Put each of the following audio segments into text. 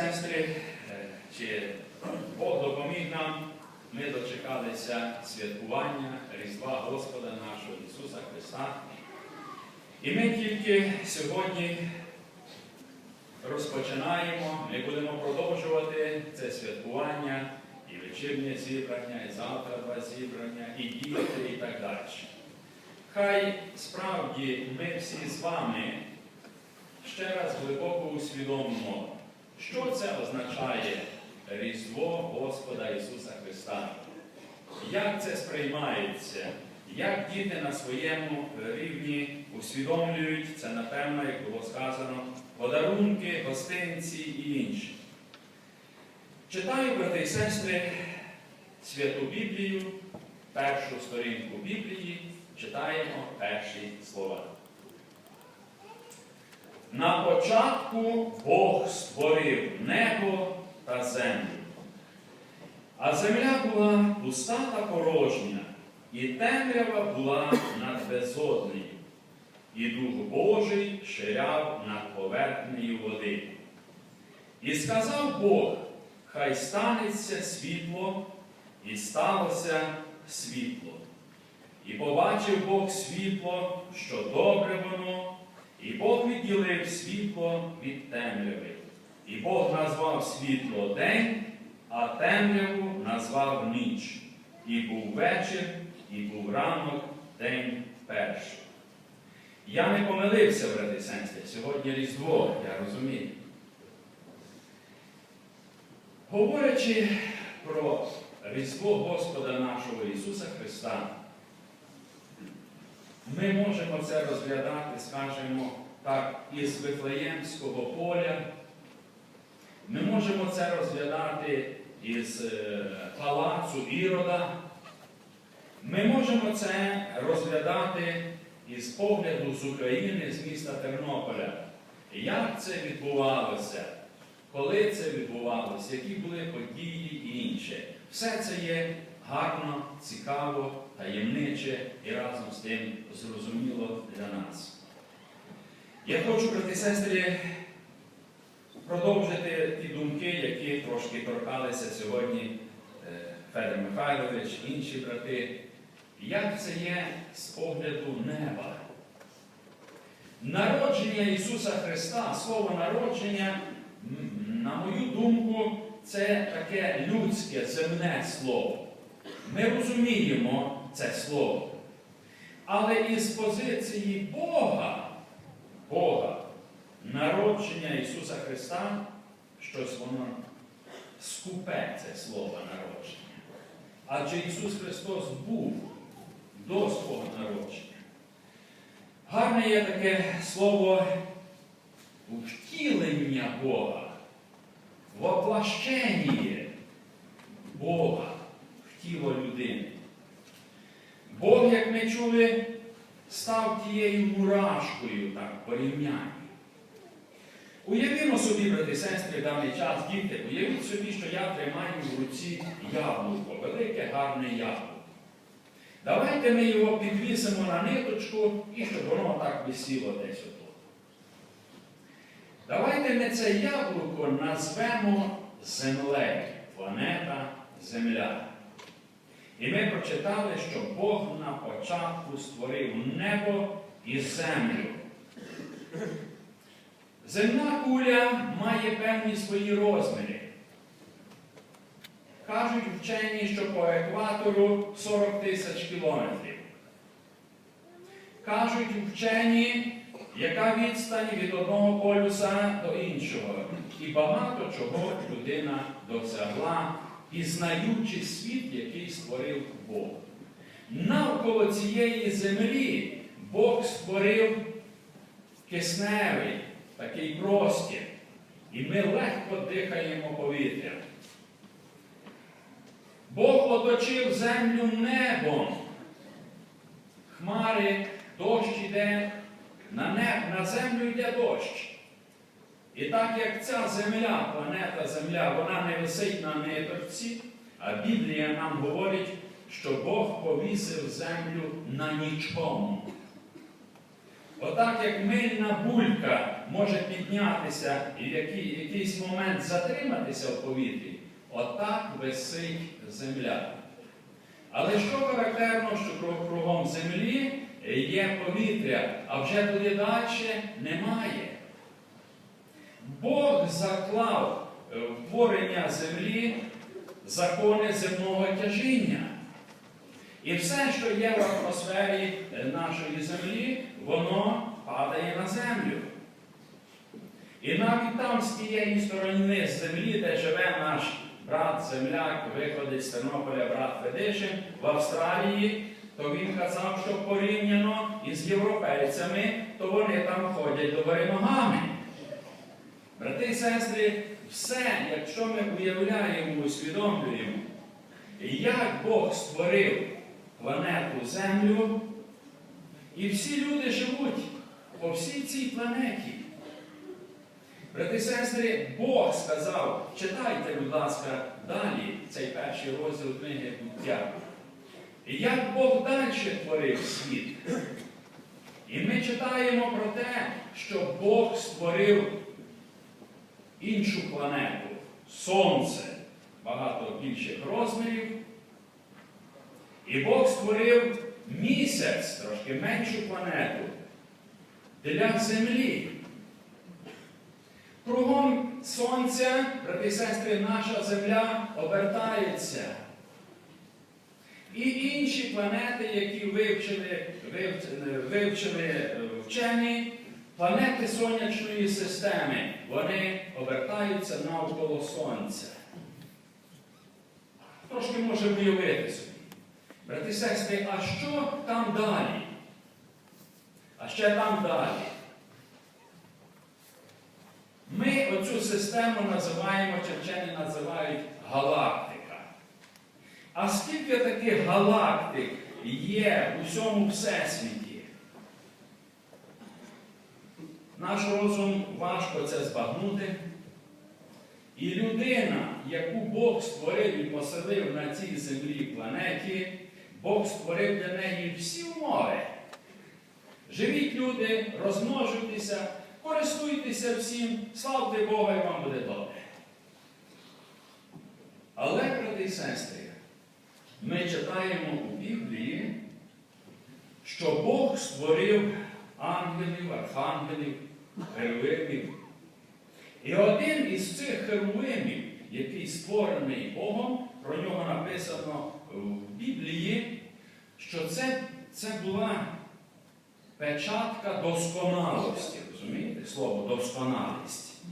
сестри, е, чи Бог допоміг нам, ми дочекалися святкування Різдва Господа нашого Ісуса Христа. І ми тільки сьогодні розпочинаємо, ми будемо продовжувати це святкування, і вечірнє зібрання, і завтра два зібрання, і діти, і так далі. Хай справді ми всі з вами ще раз глибоко усвідомимо, що це означає Різдво Господа Ісуса Христа. Як це сприймається? Як діти на своєму рівні усвідомлюють це, напевно, як було сказано, подарунки, гостинці і інше. Читаю, брати і сестри, Святу Біблію, першу сторінку Біблії, читаємо перші слова. На початку Бог створив небо та землю. А земля була пуста та порожня, і темрява була над безоднею, і Дух Божий ширяв над поверхнею води. І сказав Бог, хай станеться світло, і сталося світло. І побачив Бог світло, що добре воно, і Бог відділив світло від темряви. І Бог назвав світло день, а темряву назвав ніч. І був вечір, і був ранок, день перший. Я не помилився, брати і сестри, сьогодні Різдво, я розумію. Говорячи про Різдво Господа нашого Ісуса Христа, ми можемо це розглядати, скажімо так, із Вифлеємського поля. Ми можемо це розглядати із е, палацу Ірода. Ми можемо це розглядати із погляду з України, з міста Тернополя. Як це відбувалося? Коли це відбувалося, які були події і інше. Все це є гарно, цікаво, таємниче і разом з тим зрозуміло для нас. Я хочу, брати і сестри, продовжити ті думки, які трошки торкалися сьогодні е, Федор Михайлович, інші брати. Як це є з погляду неба? Народження Ісуса Христа, слово народження, на мою думку, це таке людське, земне слово. Ми розуміємо це слово. Але із позиції Бога, Бога, народження Ісуса Христа, щось воно скупе це слово народження. Адже Ісус Христос був до свого народження. Гарне є таке слово втілення Бога, воплощення Бога в тіло людини. Бог, як ми чули, став тією мурашкою так, порівняння. Уявімо собі, брати сестри, даний час, діти, уявіть собі, що я тримаю в руці яблуко, велике гарне яблуко. Давайте ми його підвісимо на ниточку і щоб воно так висіло десь отут. Давайте ми це яблуко назвемо землею, планета Земля. І ми прочитали, що Бог на початку створив небо і землю. Земна куля має певні свої розміри. Кажуть вчені, що по екватору 40 тисяч кілометрів. Кажуть вчені, яка відстань від одного полюса до іншого. І багато чого людина досягла, пізнаючи світ, який створив Бог. Навколо цієї землі Бог створив кисневий такий простір. І ми легко дихаємо повітрям. Бог оточив землю небом. Хмари, дощ іде, на, неб, на землю йде дощ. І так як ця земля, планета Земля, вона не висить на ниточці, а Біблія нам говорить, що Бог повісив землю на нічому. Отак, як мильна булька може піднятися і в який- якийсь момент затриматися в повітрі, отак висить земля. Але що характерно, що кругом землі є повітря, а вже туди далі немає. Бог заклав е, в творення землі закони земного тяжіння. І все, що є в атмосфері е, нашої землі, воно падає на землю. І навіть там з тієї сторони землі, де живе наш брат земляк, виходить з Тернополя, брат Федишин, в Австралії, то він казав, що порівняно із європейцями, то вони там ходять до ногами. Брати і сестри, все, якщо ми уявляємо, усвідомлюємо, як Бог створив планету Землю, і всі люди живуть по всій цій планеті. Брати і сестри, Бог сказав, читайте, будь ласка, далі цей перший розділ книги буття. Як Бог далі творив світ. І ми читаємо про те, що Бог створив іншу планету Сонце багато більших розмірів. І Бог створив місяць, трошки меншу планету, для Землі. Кругом Сонця, брати і сестри, наша Земля обертається. І інші планети, які вивчили, вивчили, е, вчені, планети сонячної системи, вони обертаються навколо Сонця. Трошки можемо уявити собі. Брати сестри, а що там далі? А ще там далі. Ми оцю систему називаємо, чи вчені називають галактика. А скільки таких галактик є у всьому всесвіті? Наш розум важко це збагнути. І людина, яку Бог створив і поселив на цій землі планеті, Бог створив для неї всі умови. Живіть люди, розмножуйтеся, користуйтеся всім, славте Бога і вам буде добре. Але, брати і сестри, ми читаємо у Біблії, що Бог створив ангелів, архангелів, херувимів. І один із цих херувимів, який створений Богом, про нього написано в Біблії, що це, це була печатка досконалості. Розумієте? Слово досконалість.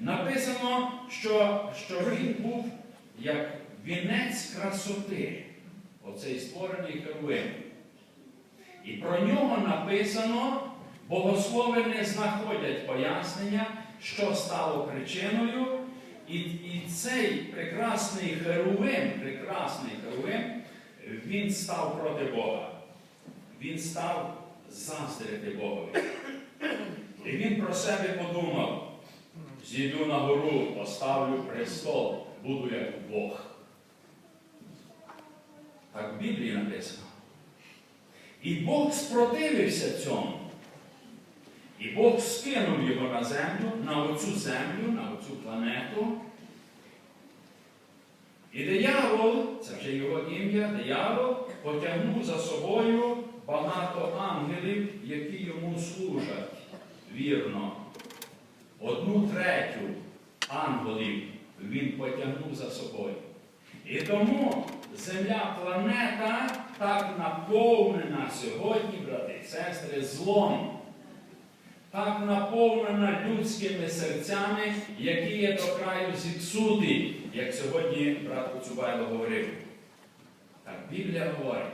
Написано, що, що він був як вінець красоти, оцей створений херувим. І про нього написано, богослови не знаходять пояснення, що стало причиною. І, і цей прекрасний херувим, прекрасний херувим, він став проти Бога. Він став заздрити Богові. І він про себе подумав: зійду на гору, поставлю престол, буду як Бог. Так в Біблії написано. І Бог спротивився цьому. І Бог скинув його на землю, на оцю землю, на оцю планету. І диявол, це вже його ім'я, диявол потягнув за собою багато ангелів, які йому служать вірно. Одну третю ангелів він потягнув за собою. І тому земля планета так наповнена сьогодні, брати і сестри, злом. Так наповнена людськими серцями, які є до краю зіпсуті, як сьогодні брат Коцюбайло говорив. Так Біблія говорить.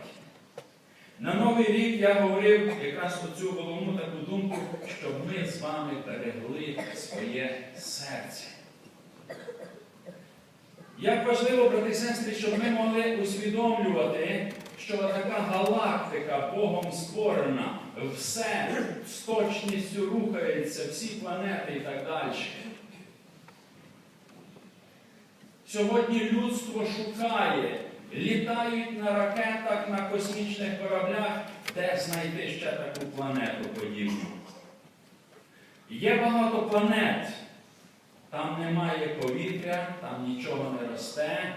На Новий рік я говорив якраз оцю головну таку думку, щоб ми з вами берегли своє серце. Як важливо, брати і сестри, щоб ми могли усвідомлювати, що така галактика Богом створена, все з точністю рухається, всі планети і так далі. Сьогодні людство шукає, літають на ракетах, на космічних кораблях, де знайти ще таку планету подібну. Є багато планет, там немає повітря, там нічого не росте,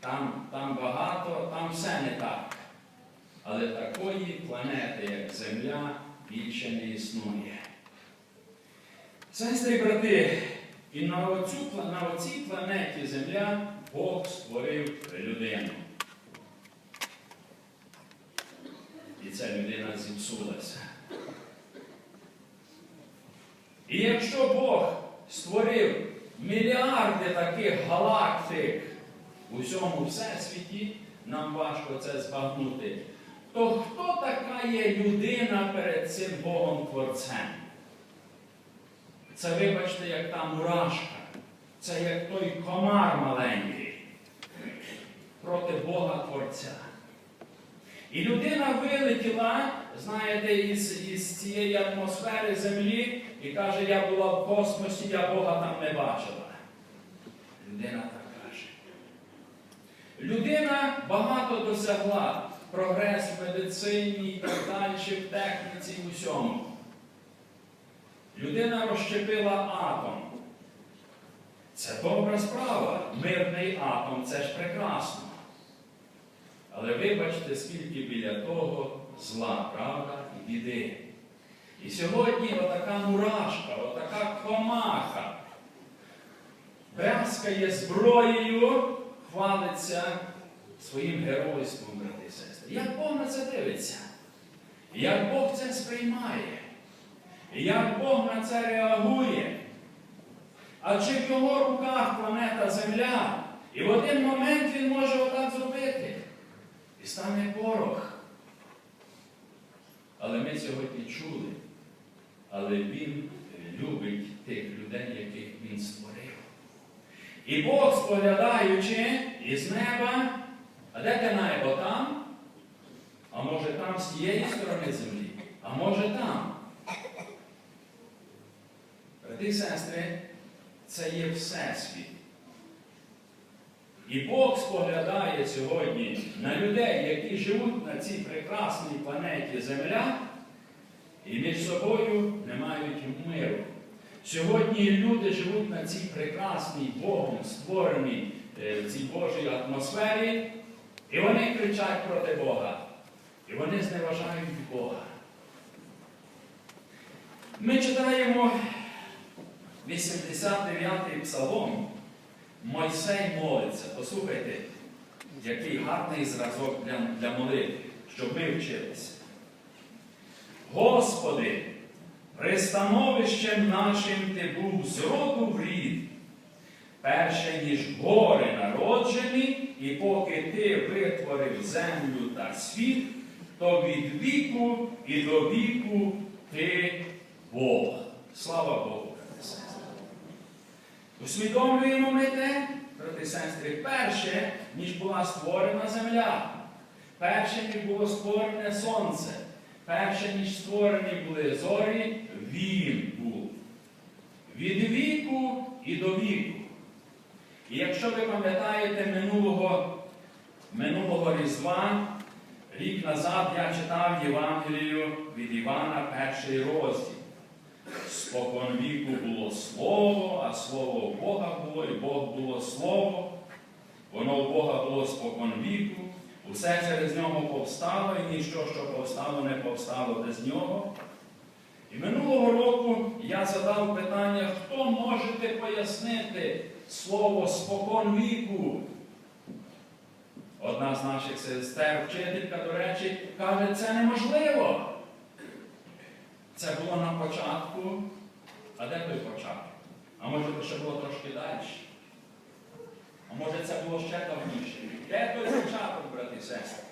там, там багато, там все не так. Але такої планети, як Земля, більше не існує. Сестри брати, і на, оцю, на оцій планеті Земля Бог створив людину. І ця людина зіпсулася. І якщо Бог створив мільярди таких галактик у всьому всесвіті, нам важко це збагнути, то хто така є людина перед цим Богом Творцем? Це, вибачте, як та мурашка, це як той комар маленький проти Бога Творця. І людина вилетіла, знаєте, із, із цієї атмосфери землі і каже, я була в космосі, я Бога там не бачила. Людина так каже. Людина багато досягла. Прогрес в медицині і так далі, в техніці і усьому. Людина розщепила атом. Це добра справа. Мирний атом це ж прекрасно. Але вибачте, скільки біля того зла, правда, і біди. І сьогодні отака мурашка, отака комаха брязкає зброєю, хвалиться своїм геройством, брати сестри. Як Бог на це дивиться? Як Бог це сприймає? Як Бог на це реагує? А чи в його руках планета Земля? І в один момент він може отак зробити. І стане порох. Але ми сьогодні чули. Але він любить тих людей, яких він створив. І Бог, споглядаючи із неба, а де те небо там? А може там з тієї сторони землі? А може там? Брати і сестри, це є Всесвіт. І Бог споглядає сьогодні на людей, які живуть на цій прекрасній планеті Земля, і між собою не мають миру. Сьогодні люди живуть на цій прекрасній Богом створеній е, цій Божій атмосфері, і вони кричать проти Бога. І вони зневажають Бога. Ми читаємо 89-й псалом. Мойсей молиться. Послухайте, який гарний зразок для, для молитви, щоб ми вчилися. Господи, пристановищем нашим ти був з роду в рід, перше, ніж гори народжені, і поки ти витворив землю та світ, то від віку і до віку ти Бог. Слава Богу. Усвідомлюємо ми те, брати сестри, перше, ніж була створена земля, перше, ніж було створене сонце, перше, ніж створені були зорі, він був. Від віку і до віку. І якщо ви пам'ятаєте минулого, минулого Різдва, рік назад я читав Євангелію від Івана, перший розділ. Спокон віку було слово, а слово у Бога було, і Бог було слово. Воно у Бога було спокон віку. Усе через нього повстало, і ніщо, що повстало, не повстало без нього. І минулого року я задав питання, хто можете пояснити слово спокон віку? Одна з наших сестер, вчителька, до речі, каже, це неможливо. Це було на початку. А де той початок? А може це ще було трошки далі? А може це було ще давніше? Де той початок, брати і сестри?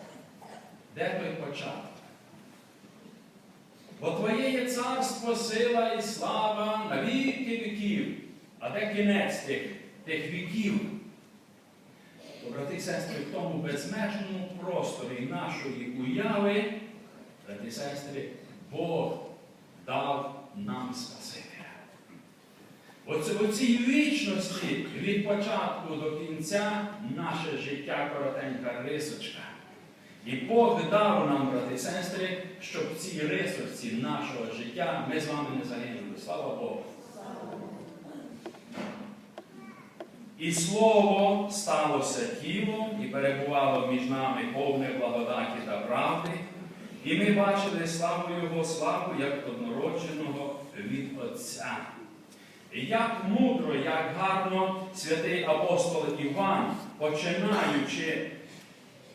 Де той початок? Бо Твоє є царство, сила і слава на віки віків. А де кінець тих, тих віків? Брати і сестри, в тому безмежному просторі нашої уяви, брати і сестри, Бог дав нам Спасителя. Оце, цій вічності від початку до кінця наше життя коротенька рисочка. І Бог дав нам, брати і сестри, щоб в цій рисочці нашого життя ми з вами не загинули. Слава Богу! І слово сталося тілом і перебувало між нами повне благодаті та правди. І ми бачили славу Його, славу як однородженого від Отця. Як мудро, як гарно святий апостол Іван, починаючи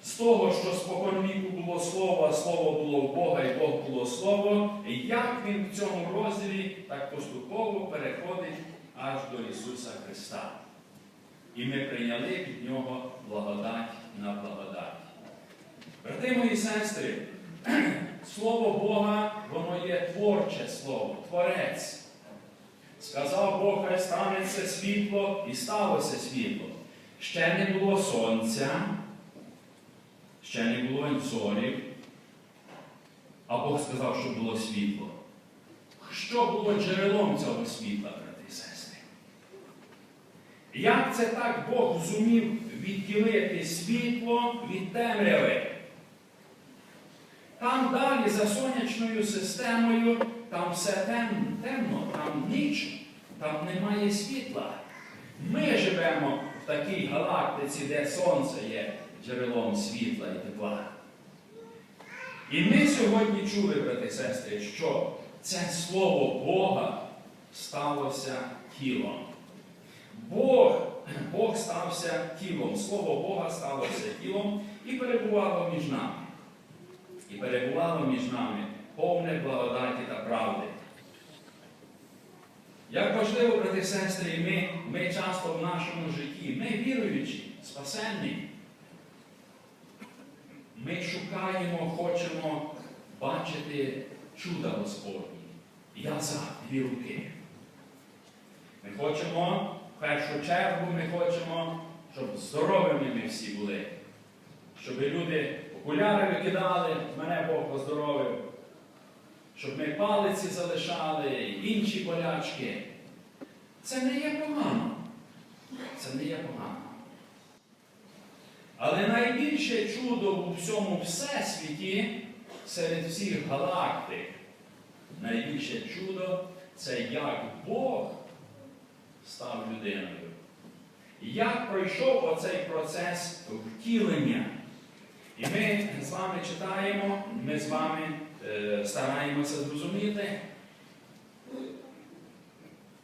з того, що спокон віку було слово, а слово було в Бога, і Бог було слово, як він в цьому розділі так поступово переходить аж до Ісуса Христа. І ми прийняли від Нього благодать на благодать. Брати мої сестри, Слово Бога, воно є творче слово, творець. Сказав Бог, хай станеться світло, і сталося світло. Ще не було сонця, ще не було зорів, а Бог сказав, що було світло. Що було джерелом цього світла? Як це так Бог зумів відділити світло від темряви? Там далі за сонячною системою, там все темно, темно, там ніч, там немає світла. Ми живемо в такій галактиці, де сонце є джерелом світла і тепла. І ми сьогодні чули, брати і сестри, що це слово Бога сталося тілом. Бог, Бог стався тілом, слово Бога сталося тілом і перебувало між нами і перебувало між нами повне благодаті та правди. Як важливо, брати і сестри, і ми, ми часто в нашому житті, ми віруючі, спасенні, ми шукаємо, хочемо бачити чуда Господні. Я за дві руки. Ми хочемо, в першу чергу, ми хочемо, щоб здоровими ми всі були, щоб люди окуляри викидали, мене Бог поздоровив, щоб ми палиці залишали, інші болячки. Це не є погано. Це не є погано. Але найбільше чудо у всьому всесвіті серед всіх галактик, найбільше чудо це як Бог став людиною. Як пройшов оцей процес втілення. І ми з вами читаємо, ми з вами е, стараємося зрозуміти.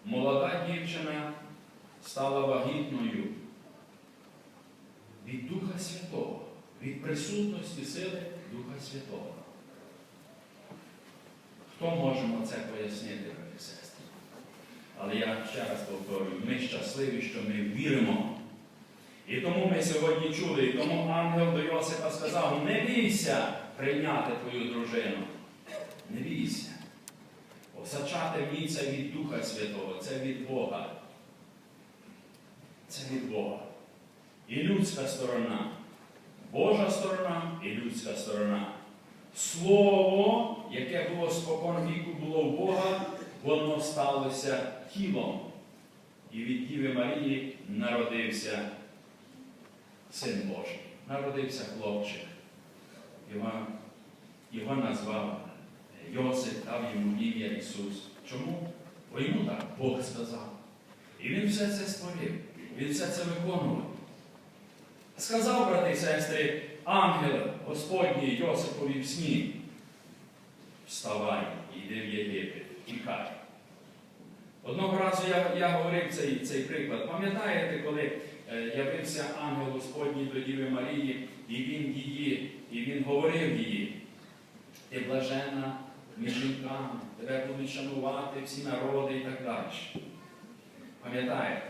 Молода дівчина стала вагітною від Духа Святого, від присутності сили Духа Святого. Хто можемо це пояснити, брати? Але я ще раз повторюю, ми щасливі, що ми віримо. І тому ми сьогодні чули, і тому ангел до Йосипа сказав, не бійся прийняти твою дружину. Не бійся. Осачати це від Духа Святого, це від Бога. Це від Бога. І людська сторона. Божа сторона і людська сторона. Слово, яке було спокон віку, було в Бога, воно сталося тілом. І від Діви Марії народився Син Божий. Народився хлопчик. Його, його назвав Йосип, дав йому ім'я Ісус. Чому? Бо йому так Бог сказав. І він все це створив. Він все це виконував. Сказав, брати і сестри, ангел Господній Йосипові в сні. Вставай, йди в Єгипет, тікай. Одного разу я я говорив цей цей приклад. Пам'ятаєте, коли е, явився ангел Господній до Діви Марії, і він її, і він говорив їй, ти блажена між жінками, тебе будуть шанувати всі народи і так далі. Пам'ятаєте?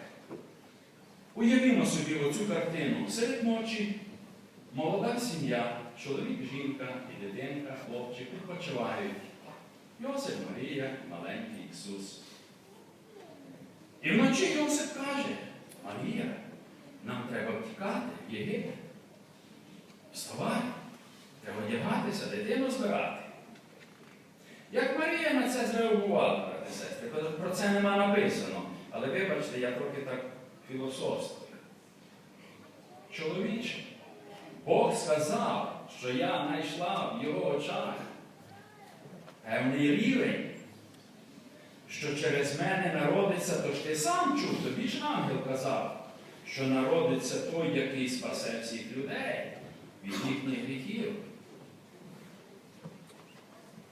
Уявімо собі оцю картину. Серед ночі молода сім'я, чоловік, жінка і дитинка, хлопчик відпочивають. Йосип Марія, маленький Ісус. І вночі Йосип каже, Марія, нам треба втікати в Єгипет. Вставай, треба одягатися, дитину збирати. зреагували, брати сестри. Про це нема написано. Але вибачте, я трохи так філософствую. Чоловіче, Бог сказав, що я знайшла в його очах певний рівень, що через мене народиться, то ж ти сам чув, тобі ж ангел казав, що народиться той, який спасе всіх людей від їхніх гріхів.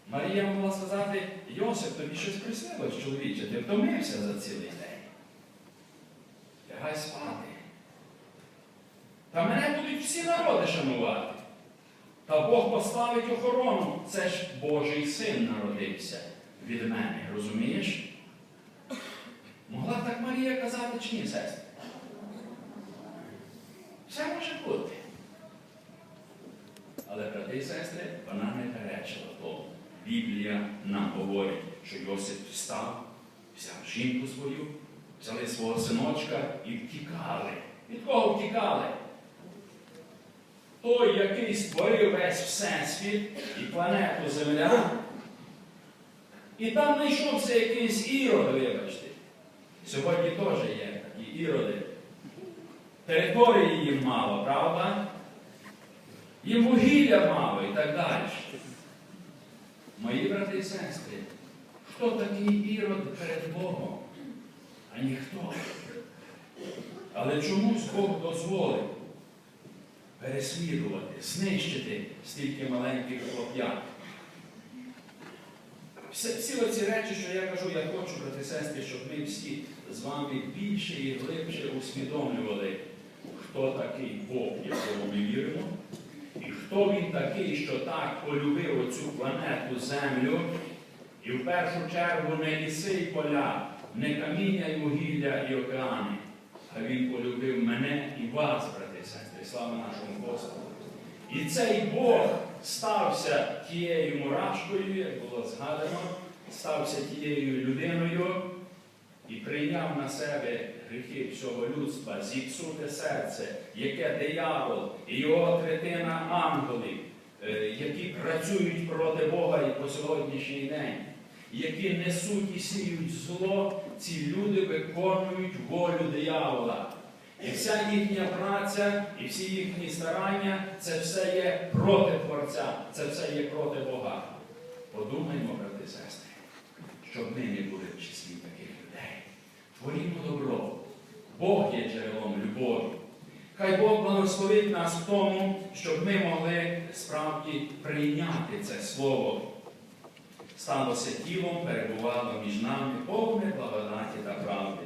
Марія могла сказати, Йосип, тобі щось приснилось, чоловіче, ти втомився за цілий день. Лягай спати. Та мене будуть всі народи шанувати. Та Бог поставить охорону. Це ж Божий син народився від мене, розумієш? Могла так Марія казати чи ні, сестри? Все може бути. Але, брати і сестри, вона не перечила тому. Біблія нам говорить, що Йосип встав, взяв жінку свою, взяли свого синочка і втікали. Від кого втікали? Той, який створив весь Всесвіт і планету Земля, і там знайшовся якийсь ірод, вибачте. Сьогодні теж є такі іроди. Території їм мало, правда? Їм вугілля мало і так далі. Мої брати і сестри, хто такий ірод перед Богом? А ніхто. Але чомусь Бог дозволив переслідувати, знищити стільки маленьких хлоп'ят. Всі, оці речі, що я кажу, я хочу, брати і сестри, щоб ми всі з вами більше і глибше усвідомлювали, хто такий Бог, якому ми віримо, і хто він такий, що так полюбив оцю планету Землю, і в першу чергу не ліси й поля, не каміння й вугілля і океани, а він полюбив мене і вас, брати і слава нашому Господу. І цей Бог стався тією мурашкою, як було згадано, стався тією людиною і прийняв на себе гріхи всього людства, зіпсуте серце, яке диявол і його третина ангелів, е, які працюють проти Бога і по сьогоднішній день, які несуть і сіють зло, ці люди виконують волю диявола. І вся їхня праця, і всі їхні старання це все є проти Творця, це все є проти Бога. Подумаймо, брати сестри, щоб ми не були в числі таких людей. Творімо добро. Бог є джерелом любові. Хай Бог благословить нас в тому, щоб ми могли справді прийняти це слово. Сталося тілом, перебувало між нами повне благодаті та правди.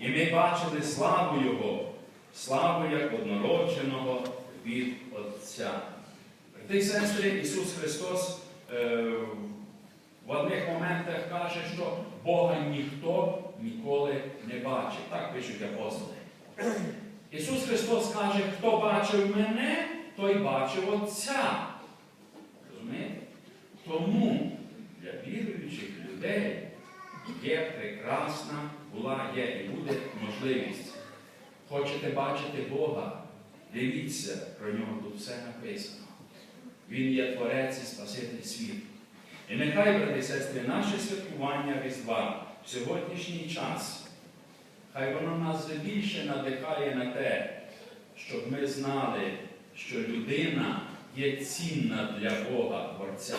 І ми бачили славу Його, славу як однородженого від Отця. Брати сестри, Ісус Христос е, в одних моментах каже, що Бога ніхто ніколи не бачив. Так пишуть апостоли. Ісус Христос каже, хто бачив мене, той бачив Отця. Розумієте? Тому для віруючих людей є прекрасна, була, є і буде можливість. Хочете бачити Бога? Дивіться, про нього тут все написано. Він є Творець і Спаситель світу. І нехай, брати і сестри, наше святкування Різдва в сьогоднішній час, хай воно нас більше надихає на те, щоб ми знали, що людина є цінна для Бога Творця,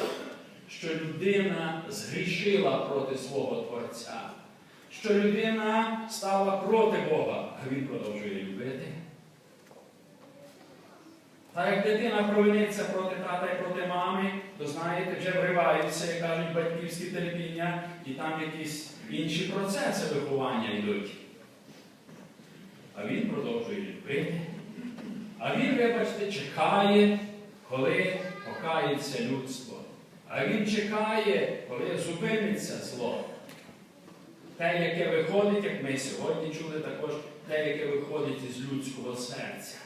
що людина згрішила проти свого Творця, що людина стала проти Бога, а він продовжує любити. Та як дитина провиниться проти тата і проти мами, то знаєте, вже вриваються, як кажуть, батьківські терпіння, і там якісь інші процеси виховання йдуть. А він продовжує любити. А він, вибачте, чекає, коли покається людство. А він чекає, коли зупиниться зло. Те, яке виходить, як ми сьогодні чули також, те, яке виходить із людського серця.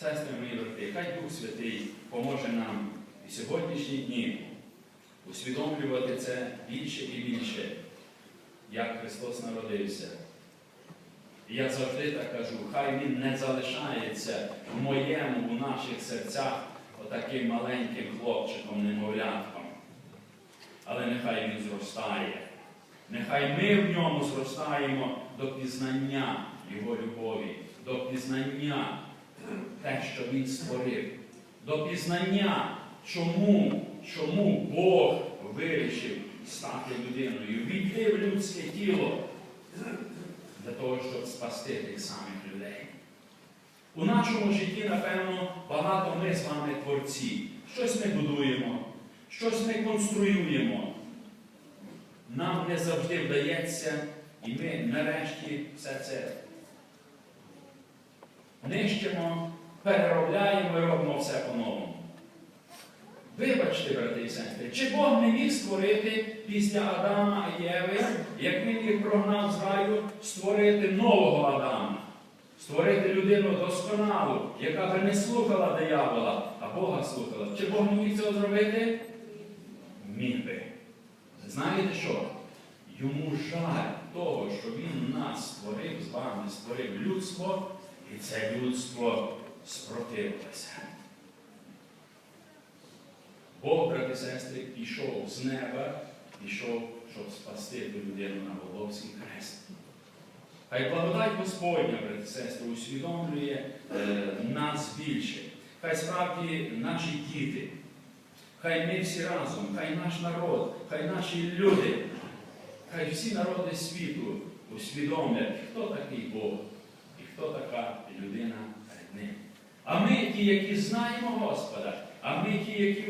Сестри мої брати, хай Дух Святий поможе нам і сьогоднішні дні усвідомлювати це більше і більше, як Христос народився. І я завжди так кажу, хай Він не залишається в моєму, у наших серцях отаким маленьким хлопчиком, немовлятком. але нехай він зростає. Нехай ми в ньому зростаємо до пізнання Його любові, до пізнання те, що Він створив, до пізнання, чому, чому Бог вирішив стати людиною, війти в людське тіло для того, щоб спасти тих самих людей. У нашому житті, напевно, багато ми з вами творці. Щось ми будуємо, щось ми конструюємо. Нам не завжди вдається, і ми нарешті все це нищимо, переробляємо і робимо все по-новому. Вибачте, брати і сестри, чи Бог не міг створити після Адама і Єви, як він їх прогнав з раю, створити нового Адама, створити людину досконалу, яка би не слухала диявола, а Бога слухала. Чи Бог не міг цього зробити? Знаєте що? Йому жаль того, що він нас створив з вами, створив людство, і це людство спротивилося. Бог, брати сестри, пішов з неба, пішов, щоб спасти ту людину на Голговський хрест. Хай благодать Господня, брати сестри, усвідомлює е, нас більше. Хай справді наші діти, хай ми всі разом, хай наш народ, хай наші люди, хай всі народи світу усвідомлять, хто такий Бог і хто така людина перед ним. А ми ті, які знаємо Господа, а ми ті, які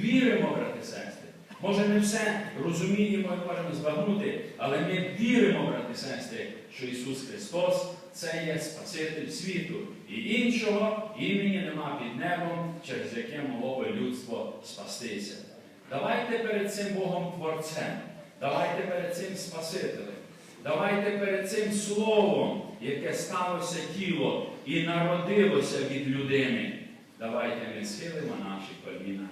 віримо, брати і сестри. Може, не все розуміємо і можемо збагнути, але ми віримо, брати і сестри, що Ісус Христос це є Спаситель світу. І іншого імені нема під небом, через яке могло би людство спастися. Давайте перед цим Богом Творцем, давайте перед цим Спасителем, давайте перед цим Словом, яке сталося тіло і народилося від людини. Давайте ми схилимо наші коліна